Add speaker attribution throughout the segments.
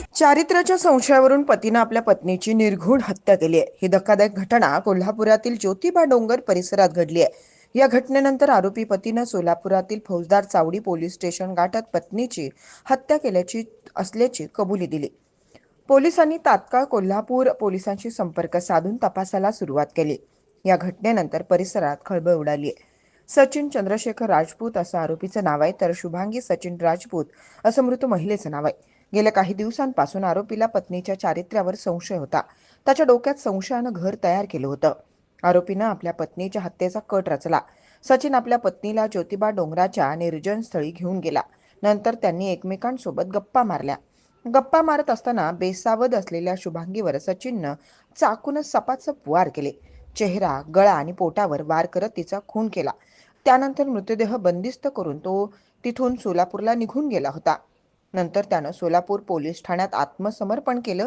Speaker 1: चारित्र्याच्या संशयावरून पतीनं आपल्या पत्नीची निर्घुण हत्या केली आहे. ही धक्कादायक घटना कोल्हापुरातील ज्योतिबा डोंगर परिसरात घडली आहे. या घटनेनंतर आरोपी पतीनं सोलापुरातील फौजदार चावडी पोलीस स्टेशन गाठत पत्नीची हत्या केल्याची असल्याची कबुली दिली. पोलिसांनी तात्काळ कोल्हापूर पोलिसांशी संपर्क साधून तपासाला सुरुवात केली. या घटनेनंतर परिसरात खळबळ उडाली आहे. सचिन चंद्रशेखर राजपूत असं आरोपीचं नाव आहे तर शुभांगी सचिन राजपूत असं मृत महिलेचं नाव आहे. गेल्या काही दिवसांपासून आरोपीला पत्नीच्या चारित्र्यावर संशय होता. त्याच्या डोक्यात संशयानं घर तयार केलं होतं. आरोपीनं आपल्या पत्नीच्या हत्येचा कट रचला. सचिन आपल्या पत्नीला ज्योतिबा डोंगराच्या निर्जन स्थळी घेऊन गेला. नंतर त्यांनी एकमेकांसोबत गप्पा मारल्या. गप्पा मारत असताना बेसावध असलेल्या शुभांगीवर सचिननं चाकून सपासप वार केले. चेहरा गळा आणि पोटावर वार करत तिचा खून केला. त्यानंतर मृतदेह बंदिस्त करून तो तिथून सोलापूरला निघून गेला होता. नंतर त्यानं सोलापूर पोलीस ठाण्यात आत्मसमर्पण केलं.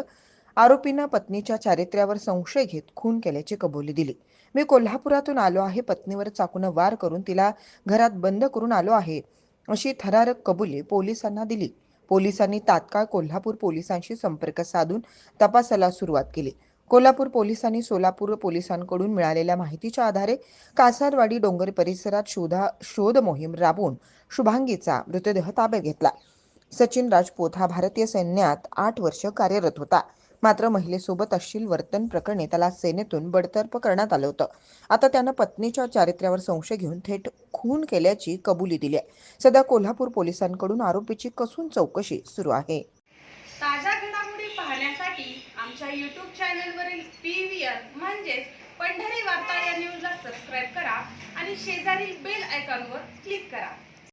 Speaker 1: आरोपीनं पत्नीच्या चारित्र्यावर संशय घेत खून केल्याची कबुली दिली. मी कोल्हापुरातून आलो आहे पत्नीवर चाकून वार करून तिला घरात बंद करून आलो आहे अशी थरारक कबुली पोलिसांना दिली. पोलिसांनी तात्काळ कोल्हापूर पोलिसांशी संपर्क साधून तपासाला सुरुवात केली. कोल्हापूर पोलिसांनी सोलापूर पोलिसांकडून मिळालेल्या माहितीच्या आधारे कासारवाडी डोंगर परिसरात शोधा शोध मोहीम राबवून शुभांगीचा मृतदेह ताब्यात घेतला. सचिन राजपूत हा भारतीय सैन्यात आठ वर्ष कार्यरत होता. मात्र महिलेसोबत अश्लील वर्तन प्रकरणी त्याला सेनेतून बडतर्फ करण्यात आलं होतं. आता त्यानं पत्नीच्या चारित्र्यावर संशय घेऊन थेट खून केल्याची कबुली दिली आहे. सध्या कोल्हापूर पोलिसांकडून आरोपीची कसून चौकशी सुरू आहे.
Speaker 2: ताज्या घडामोडी पाहण्यासाठी आमच्या यूट्यूब चॅनलवरील पी व्ही आर म्हणजेच पंढरी वार्ता या न्यूजला सबस्क्राईब करा आणि शेजारील बेल आयकॉनवर क्लिक करा.